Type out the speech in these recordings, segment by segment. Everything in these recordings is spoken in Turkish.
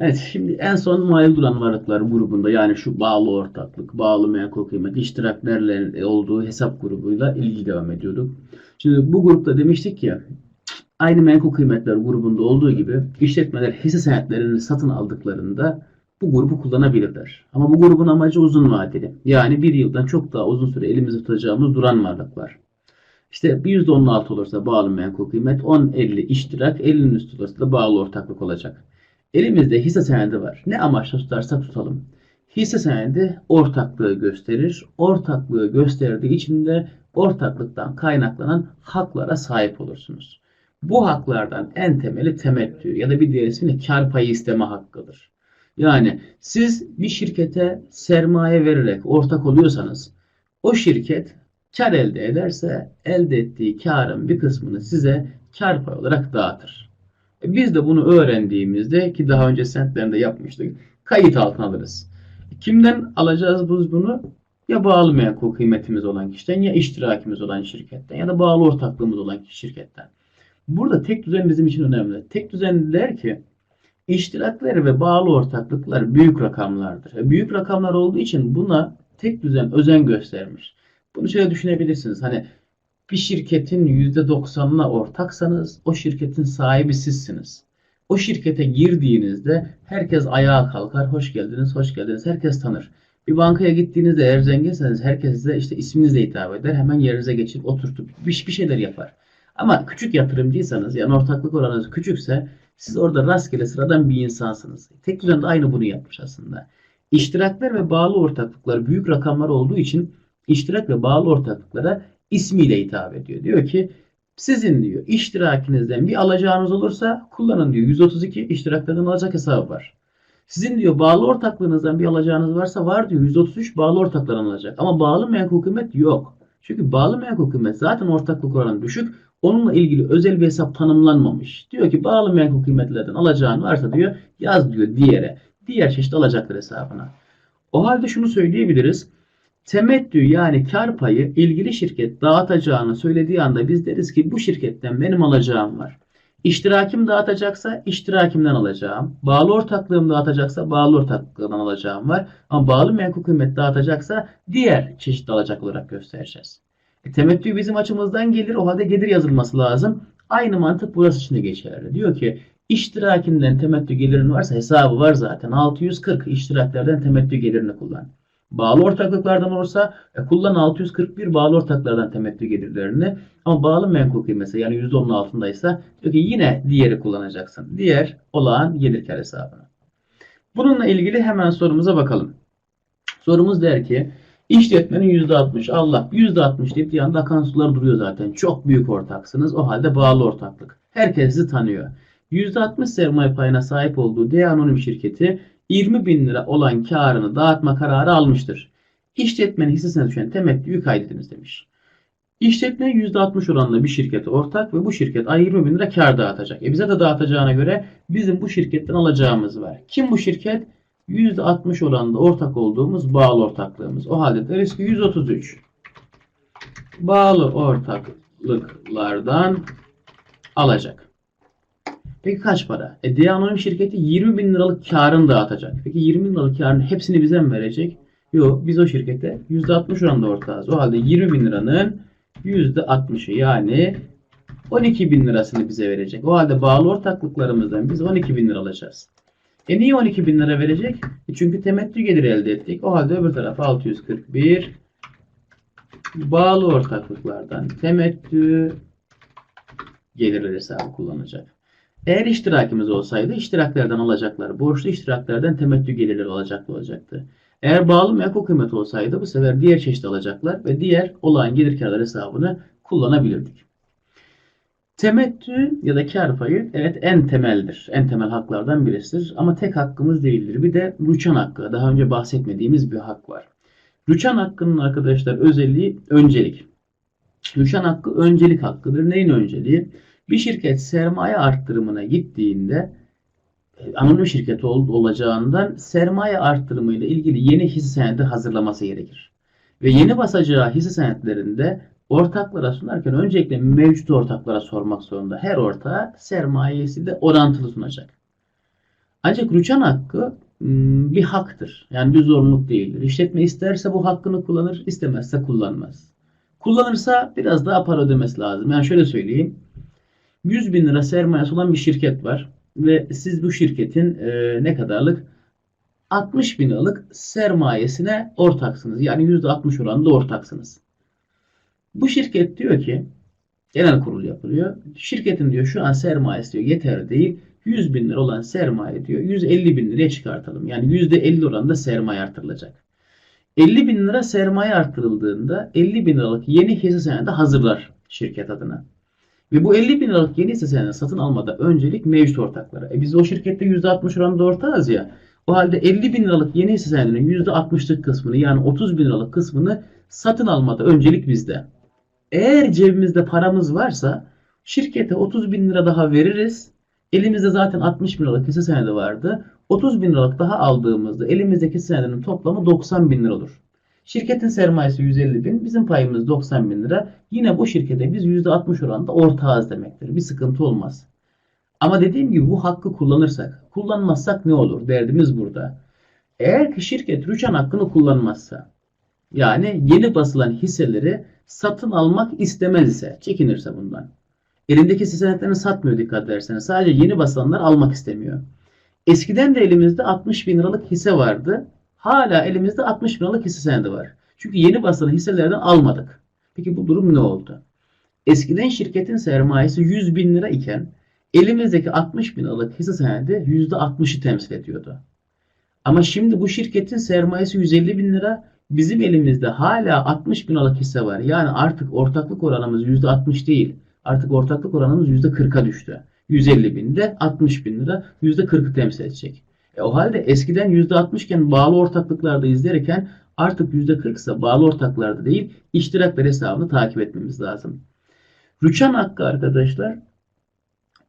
Evet, şimdi en son muayil duran varlıklar grubunda yani şu bağlı ortaklık, bağlı menkul kıymet, iştiraklerle olduğu hesap grubuyla ilgili devam ediyorduk. Şimdi bu grupta demiştik ya, aynı menkul kıymetler grubunda olduğu gibi işletmeler hisse senetlerini satın aldıklarında bu grubu kullanabilirler. Ama bu grubun amacı uzun vadeli. Yani bir yıldan çok daha uzun süre elimizde tutacağımız duran varlıklar. İşte bir %16 olursa bağlı menkul kıymet, 10-50 iştirak, 50'nin üstü olursa da bağlı ortaklık olacak. Elimizde hisse senedi var. Ne amaçla tutarsak tutalım. Hisse senedi ortaklığı gösterir. Ortaklığı gösterdiği için de ortaklıktan kaynaklanan haklara sahip olursunuz. Bu haklardan en temeli temettü ya da bir diğer ismiyle kar payı isteme hakkıdır. Yani siz bir şirkete sermaye vererek ortak oluyorsanız o şirket kar elde ederse elde ettiği karın bir kısmını size kar payı olarak dağıtır. E Biz de bunu öğrendiğimizde ki daha önce sentlerinde yapmıştık kayıt altına alırız. Kimden alacağız biz bunu? Ya bağlı menkul kıymetimiz olan kişiden ya iştirakimiz olan şirketten ya da bağlı ortaklığımız olan şirketten. Burada tek düzen bizim için önemli. Tek düzen der ki iştirakları ve bağlı ortaklıklar büyük rakamlardır. E büyük rakamlar olduğu için buna tek düzen özen göstermiş. Bunu şöyle düşünebilirsiniz. Hani bir şirketin %90'ına ortaksanız o şirketin sahibi sizsiniz. O şirkete girdiğinizde herkes ayağa kalkar. Hoş geldiniz, hoş geldiniz. Herkes tanır. Bir bankaya gittiğinizde eğer zenginseniz herkes size işte isminizle hitap eder. Hemen yerinize geçip oturtup bir, bir şeyler yapar. Ama küçük yatırımcıysanız yani ortaklık oranınız küçükse siz orada rastgele sıradan bir insansınız. Tek düzen de aynı bunu yapmış aslında. İştirakler ve bağlı ortaklıklar büyük rakamlar olduğu için iştirak ve bağlı ortaklıklara ismiyle hitap ediyor. Diyor ki sizin diyor iştirakinizden bir alacağınız olursa kullanın diyor. 132 iştiraklardan alacak hesabı var. Sizin diyor bağlı ortaklığınızdan bir alacağınız varsa var diyor 133 bağlı ortaklardan alacak. Ama bağlı menkul kıymet yok. Çünkü bağlı menkul kıymet zaten ortaklık oranı düşük. Onunla ilgili özel bir hesap tanımlanmamış. Diyor ki bağlı menkul kıymetlerden alacağın varsa diyor yaz diyor diğere. Diğer çeşit alacaklar hesabına. O halde şunu söyleyebiliriz. Temettü yani kar payı ilgili şirket dağıtacağını söylediği anda biz deriz ki bu şirketten benim alacağım var. İştirakim dağıtacaksa iştirakimden alacağım. Bağlı ortaklığım dağıtacaksa bağlı ortaklığından alacağım var. Ama bağlı menkul kıymet dağıtacaksa diğer çeşit alacak olarak göstereceğiz. E, temettü bizim açımızdan gelir. O halde gelir yazılması lazım. Aynı mantık burası için de geçerli. Diyor ki iştirakinden temettü gelirin varsa hesabı var zaten. 640 iştiraklerden temettü gelirini kullan. Bağlı ortaklıklardan olursa e, kullan 641 bağlı ortaklardan temettü gelirlerini ama bağlı menkul kıymeti yani %10'un altındaysa diyor ki yine diğeri kullanacaksın. Diğer olağan gelir kar hesabını. Bununla ilgili hemen sorumuza bakalım. Sorumuz der ki işletmenin %60 Allah %60 deyip yanında akan sular duruyor zaten. Çok büyük ortaksınız. O halde bağlı ortaklık. Herkes sizi tanıyor. %60 sermaye payına sahip olduğu D anonim şirketi 20 bin lira olan karını dağıtma kararı almıştır. İşletmenin hissesine düşen temettüyü kaydediniz demiş. İşletme %60 oranında bir şirkete ortak ve bu şirket ay 20 bin lira kar dağıtacak. E bize de dağıtacağına göre bizim bu şirketten alacağımız var. Kim bu şirket? %60 oranında ortak olduğumuz bağlı ortaklığımız. O halde deriz ki 133 bağlı ortaklıklardan alacak. Peki kaç para? E, D anonim şirketi 20 bin liralık karını dağıtacak. Peki 20 bin liralık karın hepsini bize mi verecek? Yok biz o şirkete %60 oranında ortağız. O halde 20 bin liranın %60'ı yani 12 bin lirasını bize verecek. O halde bağlı ortaklıklarımızdan biz 12 bin lira alacağız. E niye 12 bin lira verecek? E çünkü temettü gelir elde ettik. O halde öbür tarafa 641 bağlı ortaklıklardan temettü gelirler hesabı kullanacak. Eğer iştirakimiz olsaydı iştiraklerden alacaklar, borçlu iştiraklerden temettü gelirleri alacaklı olacaktı. Eğer bağlı menkul kıymet olsaydı bu sefer diğer çeşit alacaklar ve diğer olağan gelir karlar hesabını kullanabilirdik. Temettü ya da kar payı evet en temeldir. En temel haklardan birisidir. Ama tek hakkımız değildir. Bir de rüçhan hakkı. Daha önce bahsetmediğimiz bir hak var. Rüçhan hakkının arkadaşlar özelliği öncelik. Rüçhan hakkı öncelik hakkıdır. Neyin önceliği? Bir şirket sermaye arttırımına gittiğinde e, anonim şirket ol, olacağından sermaye arttırımıyla ilgili yeni hisse senedi hazırlaması gerekir. Ve yeni basacağı hisse senetlerinde ortaklara sunarken öncelikle mevcut ortaklara sormak zorunda. Her ortağa sermayesi de orantılı sunacak. Ancak rüçhan hakkı ım, bir haktır. Yani bir zorunluluk değildir. İşletme isterse bu hakkını kullanır, istemezse kullanmaz. Kullanırsa biraz daha para ödemesi lazım. Yani şöyle söyleyeyim. 100 bin lira sermayesi olan bir şirket var. Ve siz bu şirketin e, ne kadarlık? 60 bin liralık sermayesine ortaksınız. Yani %60 oranında ortaksınız. Bu şirket diyor ki genel kurul yapılıyor. Şirketin diyor şu an sermayesi diyor yeterli değil. 100 bin lira olan sermaye diyor 150 bin liraya çıkartalım. Yani %50 oranında sermaye artırılacak. 50 bin lira sermaye artırıldığında 50 bin liralık yeni hisse senedi hazırlar şirket adına. Ve bu 50 bin liralık yeni hisse satın almada öncelik mevcut ortaklara. E biz o şirkette %60 oranında ortağız ya. O halde 50 bin liralık yeni hisse senedinin %60'lık kısmını yani 30 bin liralık kısmını satın almada öncelik bizde. Eğer cebimizde paramız varsa şirkete 30 bin lira daha veririz. Elimizde zaten 60 bin liralık hisse senedi vardı. 30 bin liralık daha aldığımızda elimizdeki hisse senedinin toplamı 90 bin lira olur. Şirketin sermayesi 150 bin, bizim payımız 90 bin lira. Yine bu şirkete biz %60 oranında ortağız demektir. Bir sıkıntı olmaz. Ama dediğim gibi bu hakkı kullanırsak, kullanmazsak ne olur? Derdimiz burada. Eğer ki şirket rüçhan hakkını kullanmazsa, yani yeni basılan hisseleri satın almak istemez ise, çekinirse bundan. Elindeki hisse senetlerini satmıyor dikkat ederseniz. Sadece yeni basılanlar almak istemiyor. Eskiden de elimizde 60 bin liralık hisse vardı. Hala elimizde 60 bin liralık hisse senedi var. Çünkü yeni basılan hisselerden almadık. Peki bu durum ne oldu? Eskiden şirketin sermayesi 100 bin lira iken elimizdeki 60 bin liralık hisse senedi %60'ı temsil ediyordu. Ama şimdi bu şirketin sermayesi 150 bin lira. Bizim elimizde hala 60 bin liralık hisse var. Yani artık ortaklık oranımız %60 değil. Artık ortaklık oranımız %40'a düştü. 150 binde 60 bin lira %40'ı temsil edecek. E o halde eskiden %60 iken bağlı ortaklıklarda izlerken artık %40 ise bağlı ortaklarda değil iştirakler hesabını takip etmemiz lazım. Rüçhan hakkı arkadaşlar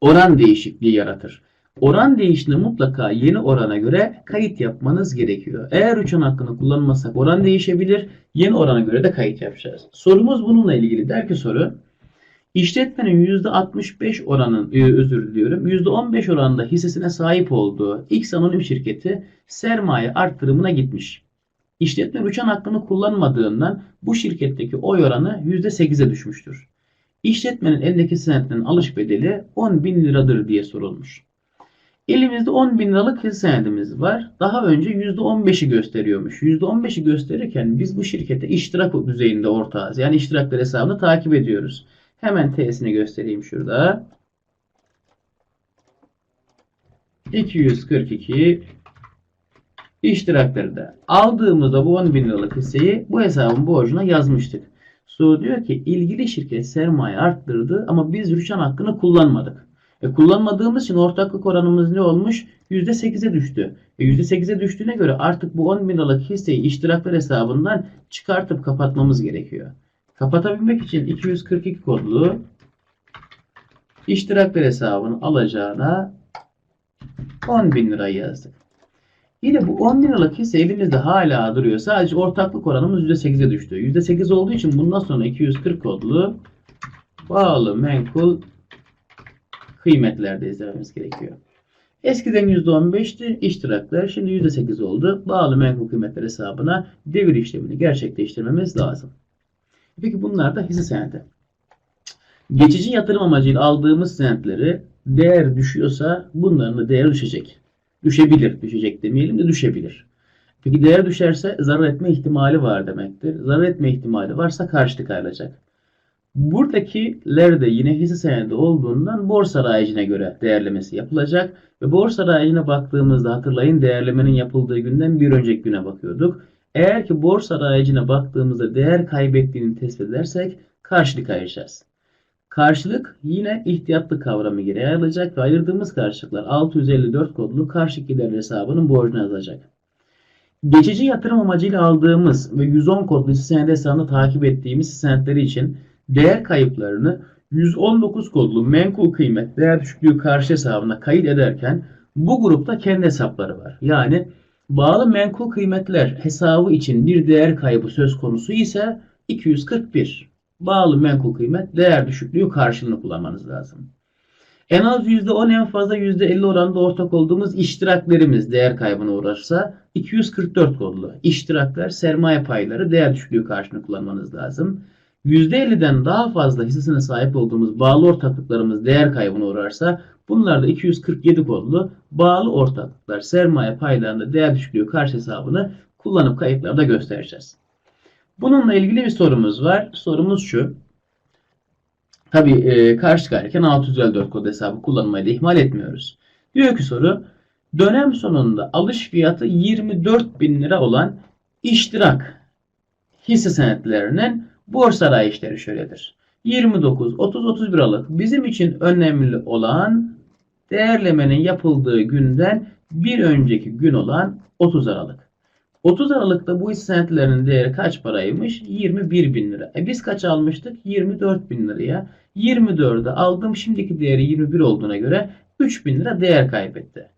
oran değişikliği yaratır. Oran değiştiğinde mutlaka yeni orana göre kayıt yapmanız gerekiyor. Eğer rüçhan hakkını kullanmazsak oran değişebilir. Yeni orana göre de kayıt yapacağız. Sorumuz bununla ilgili. Der ki soru. İşletmenin %65 oranın, e, özür diliyorum, %15 oranında hissesine sahip olduğu X anonim şirketi sermaye arttırımına gitmiş. İşletme rüçhan hakkını kullanmadığından bu şirketteki oy oranı %8'e düşmüştür. İşletmenin elindeki senetlerin alış bedeli 10 bin liradır diye sorulmuş. Elimizde 10 bin liralık hisse senedimiz var. Daha önce %15'i gösteriyormuş. %15'i gösterirken biz bu şirkete iştirak düzeyinde ortağız. Yani iştiraklar hesabını takip ediyoruz. Hemen T'sini göstereyim şurada. 242 iştirakları da aldığımızda bu 10 bin liralık hisseyi bu hesabın borcuna yazmıştık. Su diyor ki ilgili şirket sermaye arttırdı ama biz rüçhan hakkını kullanmadık. E, kullanmadığımız için ortaklık oranımız ne olmuş? %8'e düştü. E, %8'e düştüğüne göre artık bu 10 bin liralık hisseyi iştiraklar hesabından çıkartıp kapatmamız gerekiyor. Kapatabilmek için 242 kodlu iştirakler hesabını alacağına 10 bin lira yazdık. Yine bu 10 bin liralık hisse elimizde hala duruyor. Sadece ortaklık oranımız %8'e düştü. %8 olduğu için bundan sonra 240 kodlu bağlı menkul kıymetlerde izlememiz gerekiyor. Eskiden %15'ti iştiraklar. Şimdi %8 oldu. Bağlı menkul kıymetler hesabına devir işlemini gerçekleştirmemiz lazım. Peki bunlar da hisse senedi. Geçici yatırım amacıyla aldığımız senetleri değer düşüyorsa bunların da değeri düşecek. Düşebilir. Düşecek demeyelim de düşebilir. Peki değer düşerse zarar etme ihtimali var demektir. Zarar etme ihtimali varsa karşılık ayrılacak. Buradakiler de yine hisse senedi olduğundan borsa rayicine göre değerlemesi yapılacak. Ve borsa rayicine baktığımızda hatırlayın değerlemenin yapıldığı günden bir önceki güne bakıyorduk. Eğer ki borsa rayicine baktığımızda değer kaybettiğini tespit edersek karşılık ayıracağız. Karşılık yine ihtiyatlı kavramı gereği ayrılacak ve ayırdığımız karşılıklar 654 kodlu karşılık gider hesabının borcuna yazacak. Geçici yatırım amacıyla aldığımız ve 110 kodlu senedi hesabını takip ettiğimiz senetleri için değer kayıplarını 119 kodlu menkul kıymet değer düşüklüğü karşı hesabına kayıt ederken bu grupta kendi hesapları var. Yani bağlı menkul kıymetler hesabı için bir değer kaybı söz konusu ise 241 bağlı menkul kıymet değer düşüklüğü karşılığını kullanmanız lazım. En az %10 en fazla %50 oranında ortak olduğumuz iştiraklerimiz değer kaybına uğrarsa 244 kodlu iştirakler sermaye payları değer düşüklüğü karşılığında kullanmanız lazım. %50'den daha fazla hissesine sahip olduğumuz bağlı ortaklıklarımız değer kaybına uğrarsa bunlar da 247 kodlu bağlı ortaklıklar sermaye paylarında değer düşüklüğü karşı hesabını kullanıp kayıtlarda göstereceğiz. Bununla ilgili bir sorumuz var. Sorumuz şu. Tabii e, karşı gayrıken 654 kod hesabı kullanmayı da ihmal etmiyoruz. Diyor ki soru dönem sonunda alış fiyatı 24 bin lira olan iştirak hisse senetlerinin borsa rayişleri şöyledir. 29, 30, 31 Aralık bizim için önemli olan değerlemenin yapıldığı günden bir önceki gün olan 30 Aralık. 30 Aralık'ta bu hisse senetlerinin değeri kaç paraymış? 21 bin lira. E biz kaç almıştık? 24 bin liraya. 24'ü aldım. Şimdiki değeri 21 olduğuna göre 3 bin lira değer kaybetti.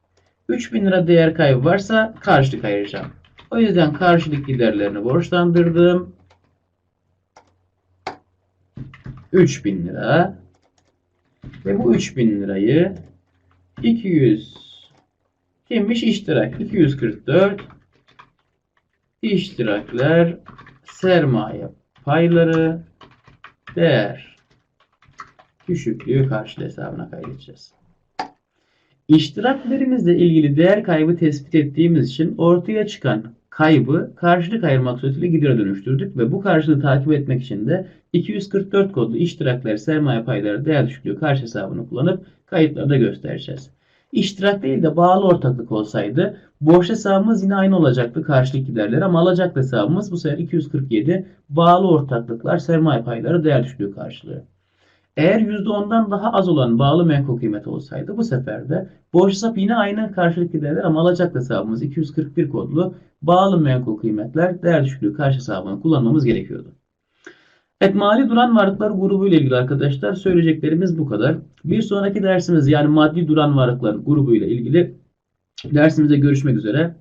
3 bin lira değer kaybı varsa karşılık ayıracağım. O yüzden karşılık giderlerini borçlandırdım. 3 bin lira. Ve bu 3 bin lirayı 200 kimmiş? İştirak? 244 iştirakler sermaye payları. Değer. Düşüklüğü karşılığı hesabına kaydedeceğiz. İştiraklerimizle ilgili değer kaybı tespit ettiğimiz için ortaya çıkan kaybı karşılık ayırmak suretiyle gidere dönüştürdük ve bu karşılığı takip etmek için de 244 kodlu iştirakler sermaye payları değer düşüklüğü karşı hesabını kullanıp kayıtlarda göstereceğiz. İştirak değil de bağlı ortaklık olsaydı borç hesabımız yine aynı olacaktı karşılık giderleri ama alacak hesabımız bu sefer 247 bağlı ortaklıklar sermaye payları değer düşüklüğü karşılığı. Eğer %10'dan daha az olan bağlı menkul kıymet olsaydı bu sefer de borç hesap yine aynı karşılık giderler ama alacak hesabımız 241 kodlu bağlı menkul kıymetler değer düşüklüğü karşı hesabını kullanmamız gerekiyordu. Evet mali duran varlıklar grubu ile ilgili arkadaşlar söyleyeceklerimiz bu kadar. Bir sonraki dersimiz yani maddi duran varlıklar grubu ile ilgili dersimize görüşmek üzere.